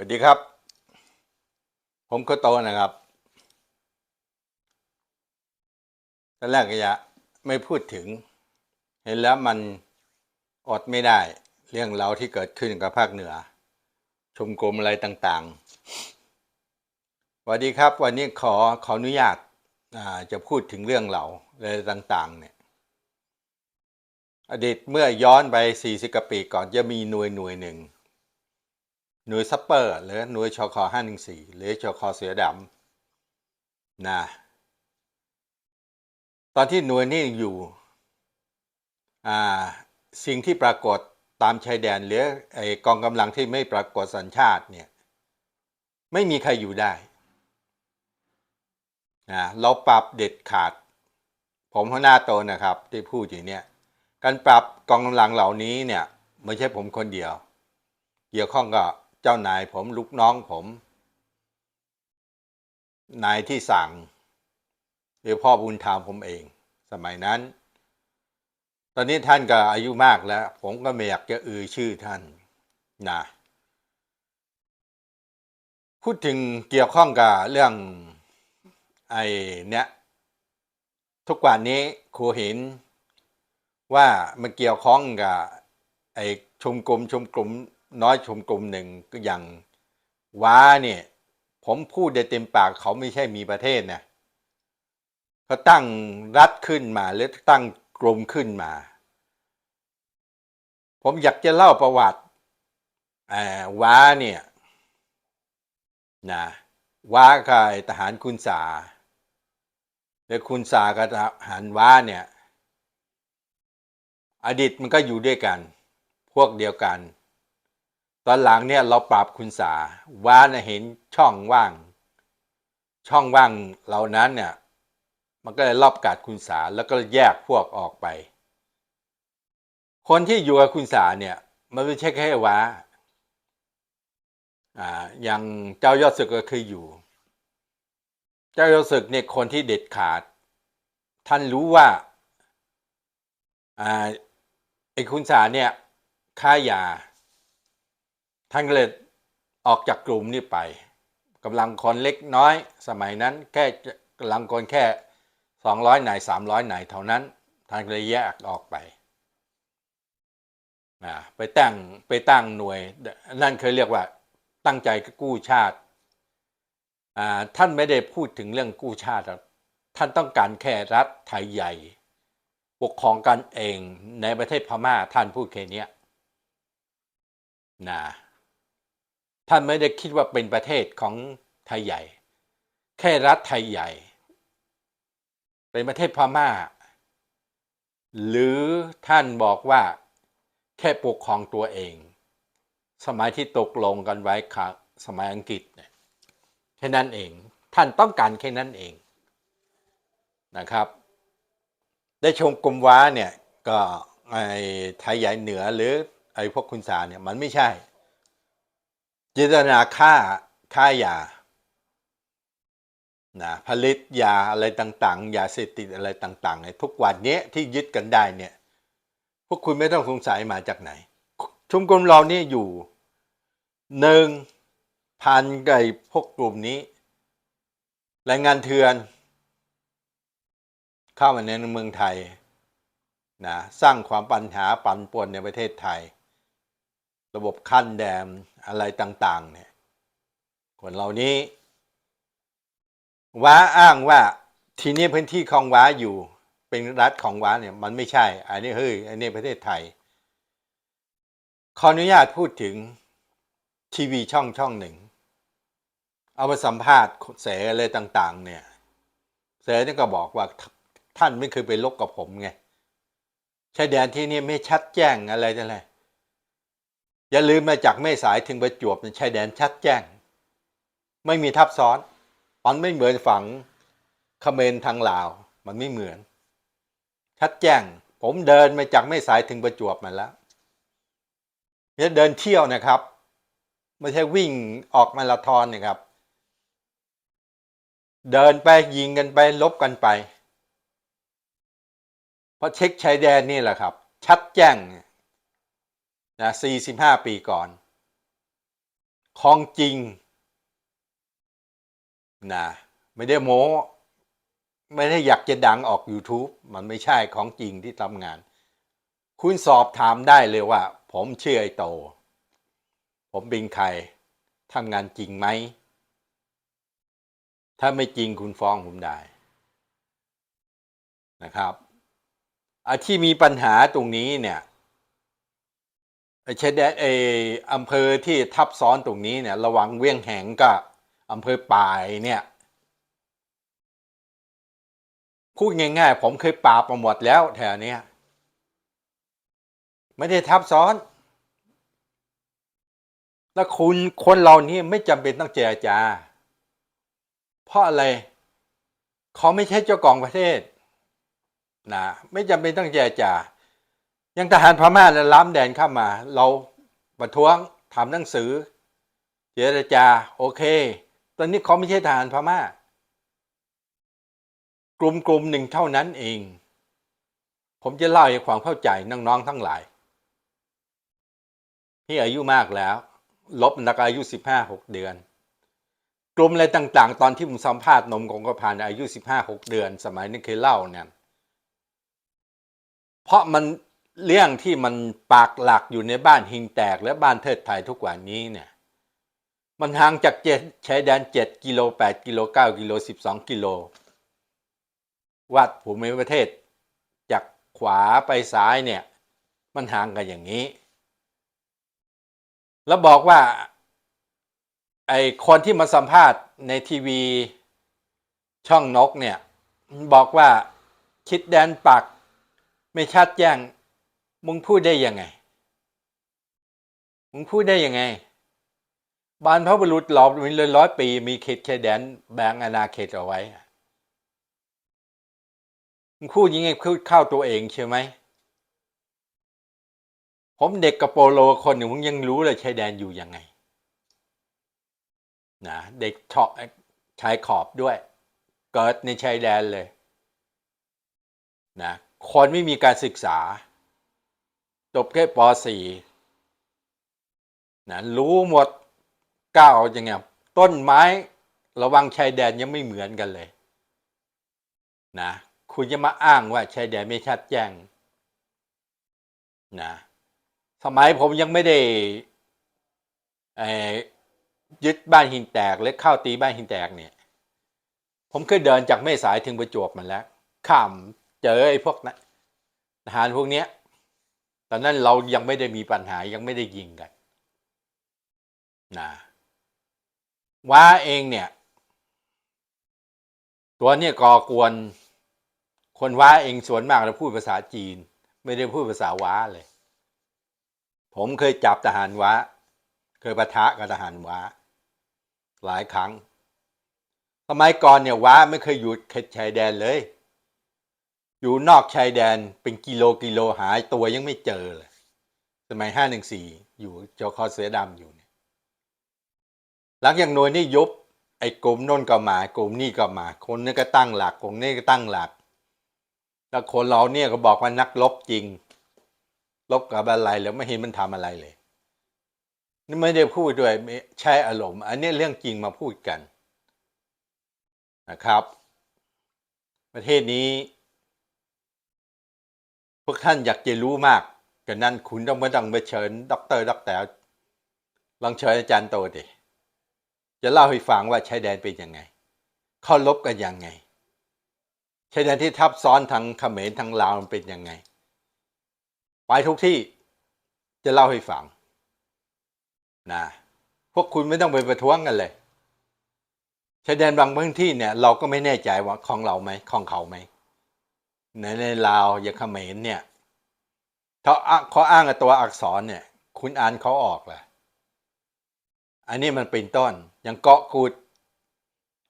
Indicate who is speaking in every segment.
Speaker 1: วัสดีครับ ผมโคโตนะครับตอนแรกก็จะไม่พูดถึง เห็นแล้วมันอดไม่ได้เรื่องเราวที่เกิดขึ้นกับภาคเหนือ ชมกรมอะไรต่างๆสวัสดีครับ วันนี้ขอขออนุญาตาจะพูดถึงเรื่องเราอะไรต่างๆ เนี่ย อดีตเมื่อย้อนไป40กว่าปีก่อนจะมีหน่วยหน่วยหนึ่ง หน่วยซัปเปอร์หรือหน่วยชค514หรือชคเสือดำนะตอนที่หน่วยนี้อยู่อ่าสิ่งที่ปรากฏตามชายแดนหรือไอกองกำลังที่ไม่ปรากฏสัญชาติเนี่ยไม่มีใครอยู่ได้นะเราปรับเด็ดขาด ผมหัวหน้าโตนะครับ ที่พูดอยู่เนี่ยการปรับกองกำลังเหล่านี้เนี่ยไม่ใช่ผมคนเดียว เกี่ยวข้องกับ จ้านายผมลูกน้องผม นายที่สั่งหรือพ่อบุญธรรมผมเอง สมัยนั้น ตอนนี้ท่านก็อายุมากแล้ว ผมก็ไม่อยากจะเอ่ยชื่อท่านนะพูดถึงเกี่ยวข้องกับเรื่องไอ้เนี้ยทุกวันนี้ครูเห็นว่ามันเกี่ยวข้องกับไอ้ชมกลุ่มชมกลุ่ม น้อยชมกลุ่มหนึ่งก็อย่างว้าเนี่ย ผมพูดได้เต็มปากเขาไม่ใช่มีประเทศนะเขาตั้งรัฐขึ้นมาหรือตั้งกรมขึ้นมา ผมอยากจะเล่าประวัติว้าเนี่ยนะว้ากับทหารคุณสาแล้วคุณสากับทหารว้าเนี่ย อดีตมันก็อยู่ด้วยกัน พวกเดียวกัน ตอนหลังเนี่ยเราปราบคุณสาว้านะเห็นช่องว่าง ช่องว่างเหล่านั้นเนี่ย มันก็เลยรอบกัดคุณสาแล้วก็แยกพวกออกไป คนที่อยู่กับคุณสาเนี่ย มันไม่ใช่แค่ว้าอ่าอย่างเจ้ายอดศึกก็เคืออยู่ เจ้ายอดศึกเนี่ยคนที่เด็ดขาด ท่านรู้ว่าอ่าไอ้คุณสาเนี่ยค่ายา ท่านก็เลยออกจากกลุ่มนี้ไปกำลังคนเล็กน้อย สมัยนั้นแค่กำลังคนแค่สองร้อยนายสามร้อยนายเท่านั้น ท่านก็เลยแยกออกไปนะไปตั้งไปตั้งหน่วย นั่นเคยเรียกว่าตั้งใจกู้ชาติท่านไม่ได้พูดถึงเรื่องกู้ชาติ ท่านต้องการแค่รัฐไทยใหญ่ ปกครองกันเองในประเทศพม่าท่านพูดแค่นี้นะ ท่านไม่ได้คิดว่าเป็นประเทศของไทยใหญ่ แค่รัฐไทยใหญ่ เป็นประเทศพม่า หรือท่านบอกว่าแค่ปกครองตัวเอง สมัยที่ตกลงกันไว้ครับสมัยอังกฤษเนี่ยแค่นั้นเอง ท่านต้องการแค่นั้นเองนะครับ ได้ชมกลมว้าเนี่ยก็ไอ้ไทยใหญ่เหนือหรือไอ้พวกคุณสาเนี่ยมันไม่ใช่ จิตนาฆ่าฆ่ายานะผลิตยาอะไรต่างๆยาเสพติดอะไรต่างๆเนี่ยทุกวันนี้ที่ยึดกันได้เนี่ย พวกคุณไม่ต้องสงสัยมาจากไหน ชุมกลมเรานี่อยู่หนึ่งพันไก่พวกกลุ่มนี้แรงงานเถื่อน เข้ามาในเมืองไทยนะสร้างความปัญหาปั่นป่วนในประเทศไทย ระบบขั้นแดมอะไรต่างๆเนี่ยคนเหล่านี้ว้าอ้างว่าทีนี้พื้นที่ของว้าอยู่เป็นรัฐของว้าเนี่ยมันไม่ใช่ อันนี้เฮ้ยอันนี้ประเทศไทย ขออนุญาตพูดถึงทีวีช่องช่องหนึ่ง เอามาสัมภาษณ์เสอะไรต่าง ๆ เนี่ย เสนี่ก็บอกว่าท่านไม่เคยไปลบกับผมไงชายแดนที่นี่ไม่ชัดแจ้งอะไรจะไร อย่าลืมมาจากแม่สายถึงประจวบเป็นชายแดนชัดแจ้ง ไม่มีทับซ้อน มันไม่เหมือนฝั่งเขมรทางลาว มันไม่เหมือน ชัดแจ้ง ผมเดินมาจากแม่สายถึงประจวบมาแล้วเนี่ยเดินเที่ยวนะครับ ไม่ใช่วิ่งออกมาราธอนนะครับ เดินไปยิงกันไปลบกันไป เพราะเช็คชายแดนนี่แหละครับ ชัดแจ้งนะ45 ปีก่อนของจริงนะไม่ได้โม้ ไม่ได้อยากจะดังออก YouTube มันไม่ใช่ของจริงที่ทำงาน คุณสอบถามได้เลยว่า ผมเชื่อไอโต ผมเป็นใครทำงานจริงไหม ถ้าไม่จริงคุณฟ้องผมได้นะครับอาที่มีปัญหาตรงนี้เนี่ย ไอ้ชายแดนไอ้อำเภอที่ทับซ้อนตรงนี้เนี่ย ระหวังเวียงแหงกับอำเภอปายเนี่ยพูดง่ายๆ ผมเคยปราบมาหมดแล้วแถวนี้ไม่ได้ทับซ้อน แล้วคุณคนเรานี่ไม่จำเป็นต้องเจรจา เพราะอะไร เขาไม่ใช่เจ้าของประเทศนะไม่จำเป็นต้องเจรจา ยังทหารพม่าเนี่ยล้ำแดนเข้ามา เราประท้วงทำหนังสือเจรจาโอเค ตอนนี้เขาไม่ใช่ทหารพม่า กลุ่มกลุ่มหนึ่งเท่านั้นเอง ผมจะเล่าให้ความเข้าใจน้องๆทั้งหลายที่อายุมากแล้ว ลบนักอายุสิบห้าหกเดือน กลุ่มอะไรต่างๆ ตอนที่ผมสัมภาษณ์นมกงกระพันอายุสิบห้าหกเดือน สมัยนี้เคยเล่าเนี่ยเพราะมัน เรื่องที่มันปากหลักอยู่ในบ้านหิงแตกและบ้านเทิดไทยทุกวันนี้เนี่ย มันห่างจากเจ็ดชายแดนเจ็ดกิโลแปดกิโลเก้ากิโลสิบสองกิโล วัดภูมิประเทศ จากขวาไปซ้ายเนี่ย มันห่างกันอย่างนี้ แล้วบอกว่า ไอคนที่มาสัมภาษณ์ในทีวีช่องนกเนี่ย บอกว่าคิดแดนปักไม่ชัดแจ้ง มึงพูดได้ยังไง มึงพูดได้ยังไงบานพระบุรุษหลอบมีเลยร้อยปี มีเขตชายแดนแบ่งอาณาเขตเอาไว้ มึงพูดยังไงพูดเข้าตัวเองใช่ไหม ผมเด็กกระโปโลคนหนึ่งผมยังรู้เลยชายแดนอยู่ยังไง นะเด็กเฉาะชายขอบด้วย เกิดในชายแดนเลย นะคนไม่มีการศึกษา จบแค่ป .4 นะรู้หมดก้าวยังไงต้นไม้ระวังชายแดนยังไม่เหมือนกันเลยนะคุณจะมาอ้างว่าชายแดนไม่ชัดแจ้งนะสมัยผมยังไม่ได้ยึดบ้านหินแตกและเข้าตีบ้านหินแตกเนี่ย ผมเคยเดินจากแม่สายถึงประจวบมันแล้ว ข้ามเจอไอ้พวกนะทหารพวกเนี้ย ตอนนั้นเรายังไม่ได้มีปัญหายังไม่ได้ยิงกันนะว้าเองเนี่ย ตัวเนี่ยก่อกวน คนว้าเองส่วนมากแล้วพูดภาษาจีน ไม่ได้พูดภาษาว้าเลย ผมเคยจับทหารว้า เคยประทะกับทหารว้า หลายครั้งสมัยก่อนเนี่ยว้าไม่เคยอยู่เขตชายแดนเลย อยู่นอกชายแดนเป็นกิโลกิโลหายตัวยังไม่เจอเลย สมัยห้าหนึ่งสี่อยู่จอคอเสือดำอยู่เนี่ยหลังจากหน่วยนี่ยุบไอ้กลุ่มน่นก็มากลุ่มนี่ก็มา คนนี้ก็ตั้งหลักกลุ่มนี้ก็ตั้งหลัก แล้วคนเราเนี่ยก็บอกว่านักลบจริง ลบกับอะไรแล้วไม่เห็นมันทำอะไรเลยนี่ไม่ได้พูดด้วยใช้อารมณ์ อันนี้เรื่องจริงมาพูดกันนะครับ ประเทศนี้ วกท่านอยากจะรู้มากกันนั้นคุณต้องไม่ต้องไปเชิญด็อกเตอร์ด็อกแต่ลองเชิญอาจารย์โตดิจะเล่าให้ฟังว่าชายแดนเป็นยังไงเขาลบกันยังไงชายแดนที่ทับซ้อนทางเขมรทางลาวมันเป็นยังไง ไปทุกที่จะเล่าให้ฟังนะพวกคุณไม่ต้องไปประท้วงกันเลยชายแดนบางพื้นที่เนี่ย เราก็ไม่แน่ใจว่าของเราไหมของเขาไหม ในในลาวอย่างเขมรเนี่ยเขาเขาอ้างกับตัวอักษรเนี่ย คุณอ่านเขาออกแหละอันนี้มันเป็นต้น อย่างเกาะกูด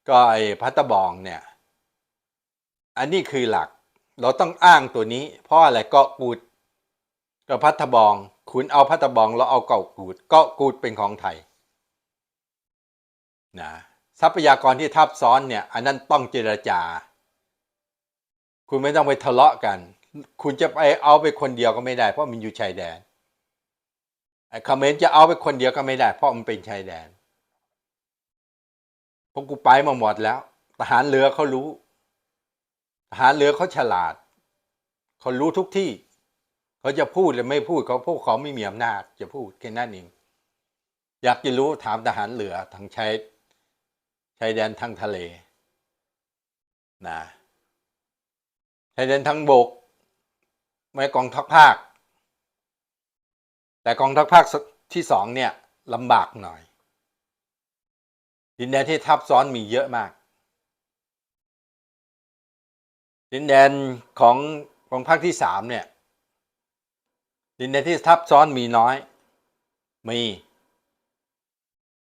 Speaker 1: ก็ไอ้พัตตบองเนี่ย อันนี้คือหลัก เราต้องอ้างตัวนี้ เพราะอะไรเกาะกูดกับพัตตบอง คุณเอาพัตตบองแล้วเอาเกาะกูดเกาะกูดเป็นของไทยนะทรัพยากรที่ทับซ้อนเนี่ย อันนั้นต้องเจรจา คุณไม่ต้องไปทะเลาะกัน คุณจะไปเอาไปคนเดียวก็ไม่ได้ เพราะมันอยู่ชายแดนไอ้เขมรจะเอาไปคนเดียวก็ไม่ได้ เพราะมันเป็นชายแดนราะกูไปมาหมดแล้ว ทหารเรือเขารู้ ทหารเรือเขาฉลาดเขารู้ทุกที่ เขาจะพูดหรือไม่พูดเขาพวกเขาไม่มีอำนาจจะพูดแค่นั้นเองอยากจะรู้ถามทหารเรือทางชายชายแดนทางทะเลนะ ชายแดนทางบกไม่กองทัพภาค แต่กองทัพภาคที่สองเนี่ยลำบากหน่อย ดินแดนที่ทับซ้อนมีเยอะมาก ดินแดนของของภาคที่สามเนี่ย ดินแดนที่ทับซ้อนมีน้อย มี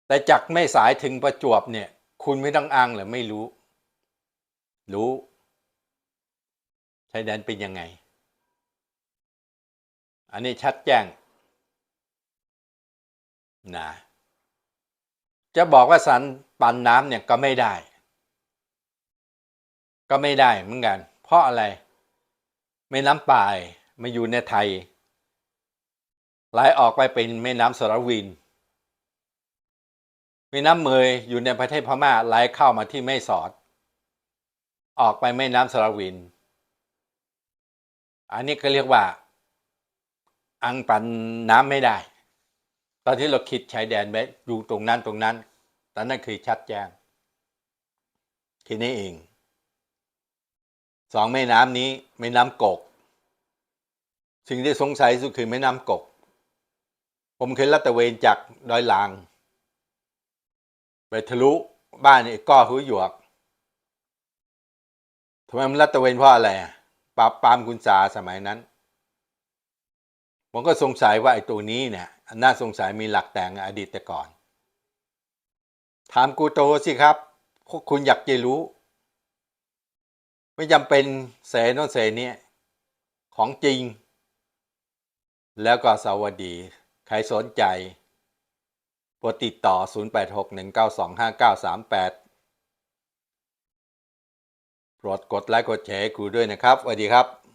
Speaker 1: แต่จากแม่สายถึงประจวบเนี่ย คุณไม่ต้องอ้างหรือไม่รู้ รู้ ชายแดนเป็นยังไง อันนี้ชัดแจ้งนะจะบอกว่าสันปันน้ำเนี่ยก็ไม่ได้ ก็ไม่ได้เหมือนกัน เพราะอะไรแม่น้ำป่ายมาอยู่ในไทยไหลออกไปเป็นแม่น้ำสระวินแม่น้ำเมยอยู่ในประเทศพม่าไหลเข้ามาที่แม่สอด ออกไปแม่น้ำสระวิน อันนี้ก็เรียกว่า อังปันน้ำไม่ได้ ตอนที่เราคิดชายแดนไว้อยู่ตรงนั้นตรงนั้นตอนนั้นคือชัดแจ้งทีนี้เองสองแม่น้ำนี้แม่น้ำกก สิ่งที่สงสัยสุดคือแม่น้ำกก ผมเคยลัดตะเวนจากดอยลาง ไปทะลุบ้านไอ้ก้อหัวหยวกทำไมมันลัดตะเวนเพราะอะไรอะ ปราบปรามคุณสาสมัยนั้น ผมก็สงสัยว่าไอ้ตัวนี้เนี่ยน่าสงสัยมีหลักแต่งอดีตแต่ก่อน ถามกูโตสิครับ พวกคุณอยากจะรู้ ไม่จำเป็นเสนนนเสเนี่ยของจริง แล้วก็สวัสดี ใครสนใจโปรดติดต่อ 0861925938 โปรดกดไลค์กดแชร์ให้ครูด้วยนะครับสวัสดีครับ